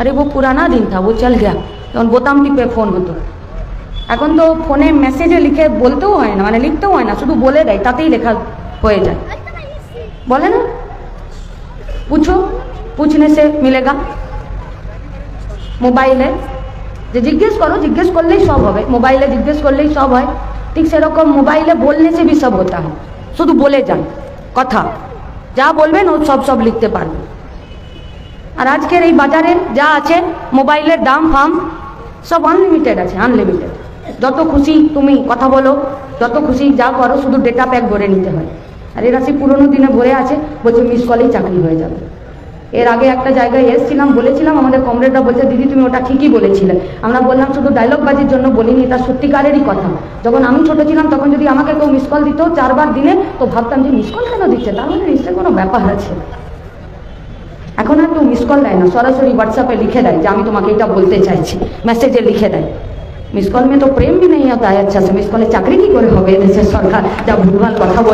अरे वो पुराना दिन था वो चल गया তখন বোতাম টিপে ফোন হতো এখন তো ফোনে মেসেজে লিখে বলতেও হয় না মানে লিখতেও হয় না শুধু বলে দেয় তাতেই লেখা হয়ে যায় বলে না पूछो पूछने से मिलेगा মোবাইলে যে জিজ্ঞেস করো জিজ্ঞেস করলেই সব হবে মোবাইলে জিজ্ঞেস করলেই সব হয় ঠিক সেরকম মোবাইলে বললে সে भी सब होता है শুধু বলে যান কথা যা বলবেন ও সব সব লিখতে পারবে আর আজকের এই বাজারে যা আছে, মোবাইলের দাম, ফাম, সব আনলিমিটেড আছে আনলিমিটেড যত খুশি তুমি কথা বলো, যত খুশি যা করো, শুধু ডেটা প্যাক ভরে নিতে হয়। আর এরা সেই পুরোনো দিনে ভরে আছে, বলছে মিস কলেই চাকরি হয়ে যাবে। এর আগে একটা জায়গায় এসেছিলাম, বলেছিলাম, আমাদের কমরেডরা বলছে, দিদি, তুমি ওটা ঠিকই বলেছিলে। আমরা বললাম, শুধু ডায়লগ বাজির জন্য বলিনি, এটা সত্যিকারেরই কথা। যখন আমি ছোট ছিলাম, তখন যদি আমাকে কেউ মিস কল দিত, চারবার দিনে, তো ভাবতাম যে মিস কল কেন দিচ্ছে? মানে নিশ্চয়ই কোনো ব্যাপার আছে। মিস কল দেয় না, সরাসরি হোয়াটসঅ্যাপে লিখে দেয় যে আমি তোমাকে এটা বলতে চাইছি। মেসেজে লিখে দেয়। মিস কল মে তো প্রেম ভি নেই হতা আচ্ছা সে মিস কলে চাকরি কি করে হবে? দেশের সরকার যা ভুলভাল কথা